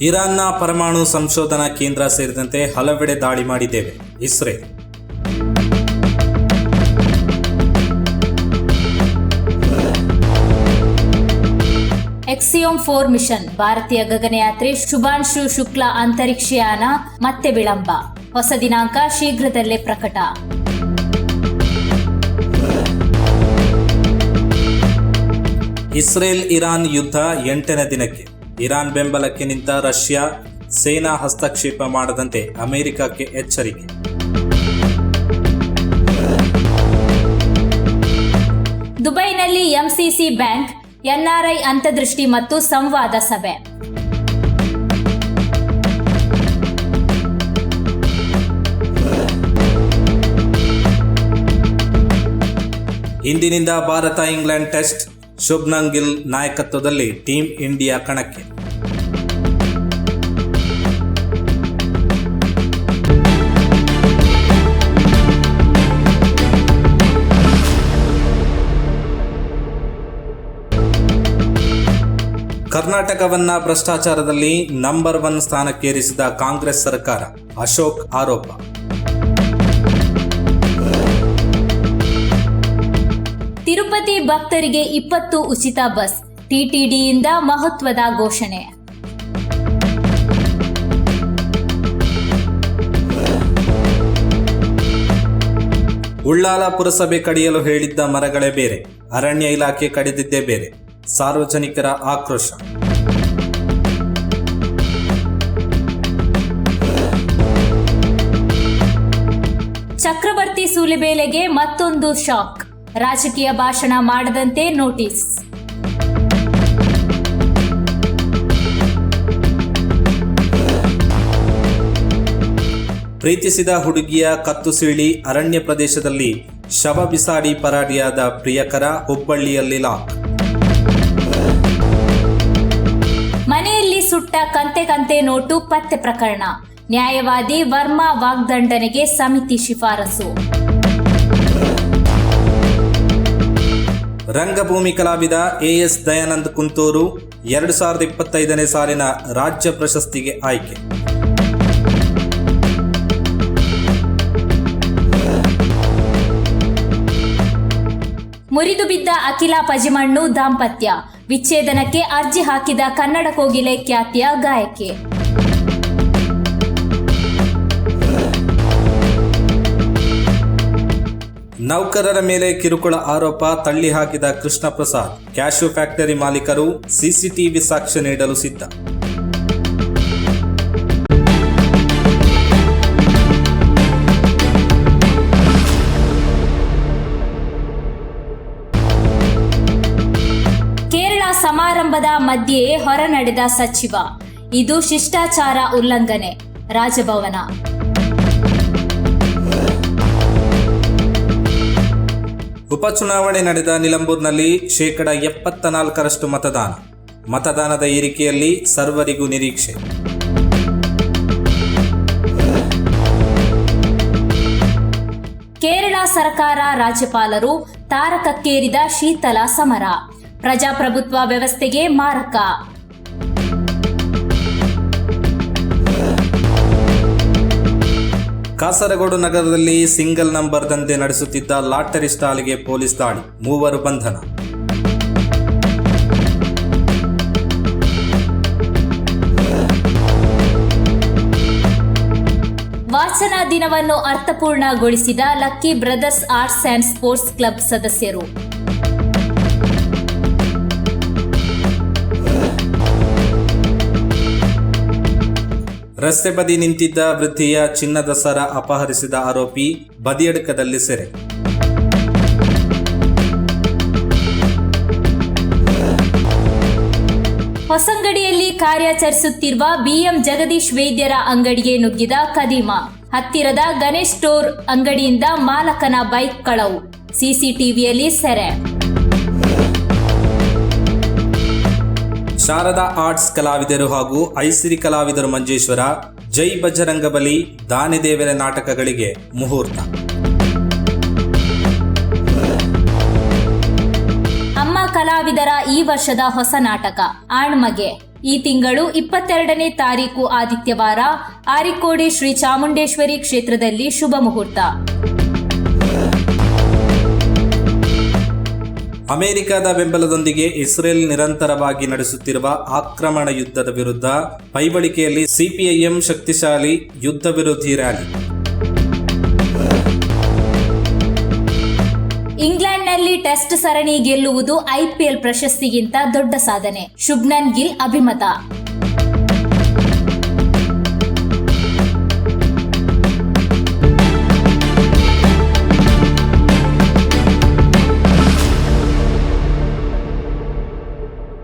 ಇರಾನ್ನ ಪರಮಾಣು ಸಂಶೋಧನಾ ಕೇಂದ್ರ ಸೇರಿದಂತೆ ಹಲವೆಡೆ ದಾಳಿ ಮಾಡಿದ್ದೇವೆ. ಇಸ್ರೇಲ್. ಎಕ್ಸಿಯೋಮ್ ಫೋರ್ ಮಿಷನ್ ಭಾರತೀಯ ಗಗನಯಾತ್ರಿ ಶುಭಾಂಶು ಶುಕ್ಲಾ ಅಂತರಿಕ್ಷಯಾನ ಮತ್ತೆ ವಿಳಂಬ. ಹೊಸ ದಿನಾಂಕ ಶೀಘ್ರದಲ್ಲೇ ಪ್ರಕಟ. ಇಸ್ರೇಲ್ ಇರಾನ್ ಯುದ್ಧ ಎಂಟನೇ ದಿನಕ್ಕೆ. ಇರಾನ್ ಬೆಂಬಲಕ್ಕೆ ನಿಂತ ರಷ್ಯಾ ಸೇನಾ ಹಸ್ತಕ್ಷೇಪ ಮಾಡದಂತೆ ಅಮೆರಿಕಕ್ಕೆ ಎಚ್ಚರಿಕೆ. ದುಬೈನಲ್ಲಿ ಎಂಸಿಸಿ ಬ್ಯಾಂಕ್ ಎನ್ಆರ್ಐ ಅಂತರ್ದೃಷ್ಟಿ ಮತ್ತು ಸಂವಾದ ಸಭೆ. ಇಂದಿನಿಂದ ಭಾರತ ಇಂಗ್ಲೆಂಡ್ ಟೆಸ್ಟ್ ಶುಭ್ಮನ್ ಗಿಲ್ ನಾಯಕತ್ವದಲ್ಲಿ ಟೀಂ ಇಂಡಿಯಾ ಕಣಕ್ಕೆ. ಕರ್ನಾಟಕವನ್ನ ಭ್ರಷ್ಟಾಚಾರದಲ್ಲಿ ನಂಬರ್ ಒನ್ ಸ್ಥಾನಕ್ಕೇರಿಸಿದ ಕಾಂಗ್ರೆಸ್ ಸರ್ಕಾರ. ಅಶೋಕ್ ಆರೋಪ. ತಿರುಪತಿ ಭಕ್ತರಿಗೆ ಇಪ್ಪತ್ತು ಉಚಿತ ಬಸ್ ಟಿಟಿಡಿಯಿಂದ ಮಹತ್ವದ ಘೋಷಣೆ. ಉಳ್ಳಾಲ ಪುರಸಭೆ ಕಡಿಯಲು ಹೇಳಿದ್ದ ಮರಗಳೇ ಬೇರೆ ಅರಣ್ಯ ಇಲಾಖೆ ಕಡಿದಿದ್ದೇ ಬೇರೆ ಸಾರ್ವಜನಿಕರ ಆಕ್ರೋಶ. ಚಕ್ರವರ್ತಿ ಸೂಲಿಬೇಲೆಗೆ ಮತ್ತೊಂದು ಶಾಕ್. ರಾಜಕೀಯ ಭಾಷಣ ಮಾಡದಂತೆ ನೋಟಿಸ್. ಪ್ರೀತಿಸಿದ ಹುಡುಗಿಯ ಕತ್ತು ಸೀಳಿ ಅರಣ್ಯ ಪ್ರದೇಶದಲ್ಲಿ ಶವ ಬಿಸಾಡಿ ಪರಾಡಿಯಾದ ಪ್ರಿಯಕರ ಹುಬ್ಬಳ್ಳಿಯಲ್ಲಿ ಲಾಕ್. ಮನೆಯಲ್ಲಿ ಸುಟ್ಟ ಕಂತೆ ಕಂತೆ ನೋಟು ಪತ್ತೆ ಪ್ರಕರಣ. ನ್ಯಾಯವಾದಿ ವರ್ಮಾ ವಾಗ್ದಂಡನೆಗೆ ಸಮಿತಿ ಶಿಫಾರಸು. ರಂಗಭೂಮಿ ಕಲಾವಿದ ಎ ಎಸ್ ದಯಾನಂದ್ ಕುಂತೂರು ಎರಡು ಸಾವಿರದ ಇಪ್ಪತ್ತೈದನೇ ಸಾಲಿನ ರಾಜ್ಯ ಪ್ರಶಸ್ತಿಗೆ ಆಯ್ಕೆ. ಮುರಿದು ಬಿದ್ದ ಅಖಿಲ ಪಜಿಮಣ್ಣು ದಾಂಪತ್ಯ. ವಿಚ್ಛೇದನಕ್ಕೆ ಅರ್ಜಿ ಹಾಕಿದ ಕನ್ನಡ ಕೋಗಿಲೆ ಖ್ಯಾತಿಯ ಗಾಯಕಿ. ನೌಕರರ ಮೇಲೆ ಕಿರುಕುಳ ಆರೋಪ ತಳ್ಳಿ ಹಾಕಿದ ಕೃಷ್ಣ ಪ್ರಸಾದ್ ಕ್ಯಾಶು ಫ್ಯಾಕ್ಟರಿ ಮಾಲೀಕರು ಸಿಸಿಟಿವಿ ಸಾಕ್ಷ್ಯ ನೀಡಲು ಸಿದ್ಧ. ಕೇರಳ ಸಮಾರಂಭದ ಮಧ್ಯೆ ಹೊರ ನಡೆದ ಸಚಿವ. ಇದು ಶಿಷ್ಟಾಚಾರ ಉಲ್ಲಂಘನೆ. ರಾಜಭವನ. ಉಪಚುನಾವಣೆ ನಡೆದ ನಿಲಂಬೂರ್ನಲ್ಲಿ ಶೇಕಡ ಎಪ್ಪತ್ತ ನಾಲ್ಕರಷ್ಟು ಮತದಾನ. ಮತದಾನದ ಏರಿಕೆಯಲ್ಲಿ ಸರ್ವರಿಗೂ ನಿರೀಕ್ಷೆ. ಕೇರಳ ಸರ್ಕಾರ ರಾಜ್ಯಪಾಲರು ತಾರಕಕ್ಕೇರಿದ ಶೀತಲ ಸಮರ. ಪ್ರಜಾಪ್ರಭುತ್ವ ವ್ಯವಸ್ಥೆಗೆ ಮಾರಕ. ಕಾಸರಗೋಡು ನಗರದಲ್ಲಿ ಸಿಂಗಲ್ ನಂಬರ್ ದಂಧೆ ನಡೆಸುತ್ತಿದ್ದ ಲಾಟರಿ ಸ್ಟಾಲ್ಗೆ ಪೊಲೀಸ್ ದಾಳಿ, ಮೂವರು ಬಂಧನ. ವಾಚನ ದಿನವನ್ನು ಅರ್ಥಪೂರ್ಣಗೊಳಿಸಿದ lucky brothers arts and sports club ಸದಸ್ಯರು. ರಸ್ತೆ ಬದಿ ನಿಂತಿದ್ದ ವೃದ್ಧಿಯ ಚಿನ್ನದ ಸರ ಅಪಹರಿಸಿದ ಆರೋಪಿ ಬದಿಯಡಕದಲ್ಲಿ ಸೆರೆ. ಹೊಸಂಗಡಿಯಲ್ಲಿ ಕಾರ್ಯಾಚರಿಸುತ್ತಿರುವ ಬಿಎಂ ಜಗದೀಶ್ ವೈದ್ಯರ ಅಂಗಡಿಗೆ ನುಗ್ಗಿದ ಕದೀಮ ಹತ್ತಿರದ ಗಣೇಶ್ ಸ್ಟೋರ್ ಅಂಗಡಿಯಿಂದ ಮಾಲಕನ ಬೈಕ್ ಕಳವು. ಸಿಸಿಟಿವಿಯಲ್ಲಿ ಸೆರೆ. ಶಾರದಾ ಆರ್ಟ್ಸ್ ಕಲಾವಿದರು ಹಾಗೂ ಐಸಿರಿ ಕಲಾವಿದರು ಮಂಜೇಶ್ವರ, ಜೈ ಬಜರಂಗಬಲಿ ದಾನಿದೇವರ ನಾಟಕಗಳಿಗೆ ಮುಹೂರ್ತ. ಅಮ್ಮ ಕಲಾವಿದರ ಈ ವರ್ಷದ ಹೊಸ ನಾಟಕ, ಆಣ್ಮಗೆ. ಈ ತಿಂಗಳು ಇಪ್ಪತ್ತೆರಡನೇ ತಾರೀಕು ಆದಿತ್ಯವಾರ, ಆರಿಕೋಡಿ ಶ್ರೀ ಚಾಮುಂಡೇಶ್ವರಿ ಕ್ಷೇತ್ರದಲ್ಲಿ ಶುಭ ಮುಹೂರ್ತ. ಅಮೆರಿಕದ ಬೆಂಬಲದೊಂದಿಗೆ ಇಸ್ರೇಲ್ ನಿರಂತರವಾಗಿ ನಡೆಸುತ್ತಿರುವ ಆಕ್ರಮಣ ಯುದ್ಧದ ವಿರುದ್ಧ ಪೈಬಳಿಕೆಯಲ್ಲಿ ಸಿಪಿಐಎಂ ಶಕ್ತಿಶಾಲಿ ಯುದ್ಧ ವಿರೋಧಿ ರ್ಯಾಲಿ. ಇಂಗ್ಲೆಂಡ್ನಲ್ಲಿ ಟೆಸ್ಟ್ ಸರಣಿ ಗೆಲ್ಲುವುದು ಐಪಿಎಲ್ ಪ್ರಶಸ್ತಿಗಿಂತ ದೊಡ್ಡ ಸಾಧನೆ. ಶುಭ್ನನ್ ಗಿಲ್ ಅಭಿಮತ.